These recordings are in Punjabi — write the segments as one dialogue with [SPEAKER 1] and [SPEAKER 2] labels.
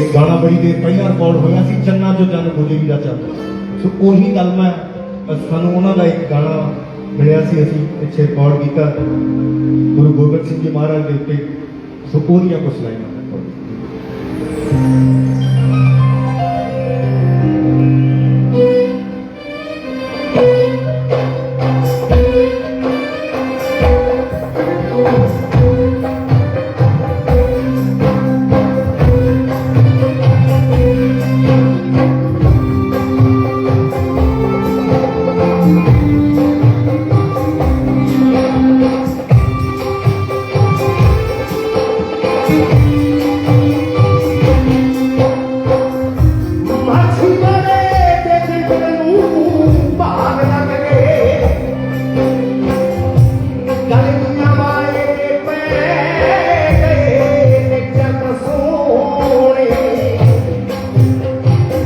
[SPEAKER 1] ਇਹ ਗਾਣਾ ਬੜੀ ਦੇਰ ਪਹਿਲਾਂ ਰਿਕਾਰਡ ਹੋਇਆ ਸੀ, ਚੰਨਾ ਜੋ ਜਨ ਬੋਲੇਗੀ ਦਾ ਚੰਨ ਸੋ ਉਹੀ ਗੱਲ ਮੈਂ ਸਾਨੂੰ ਉਹਨਾਂ ਦਾ ਇੱਕ ਗਾਣਾ ਮਿਲਿਆ ਸੀ, ਅਸੀਂ ਪਿੱਛੇ ਰਿਕਾਰਡ ਕੀਤਾ। ਗੁਰੂ ਗੋਬਿੰਦ ਸਿੰਘ ਜੀ ਮਹਾਰਾਜ ਦੇ ਉੱਤੇ, ਸੋ ਉਹਦੀਆਂ ਕੁਝ ਲਾਈਨਾਂ।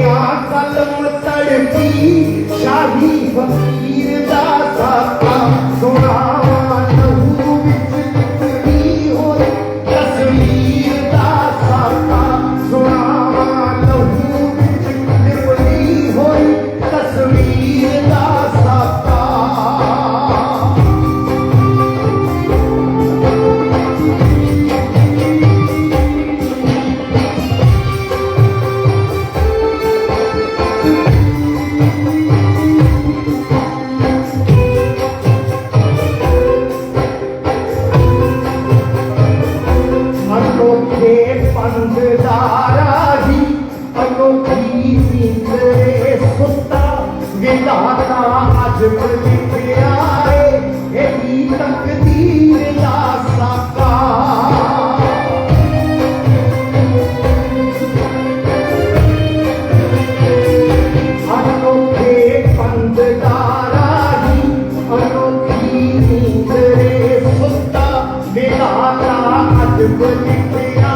[SPEAKER 2] या कलम तड़पी शाही फकीर दाता सुना Hallelujah.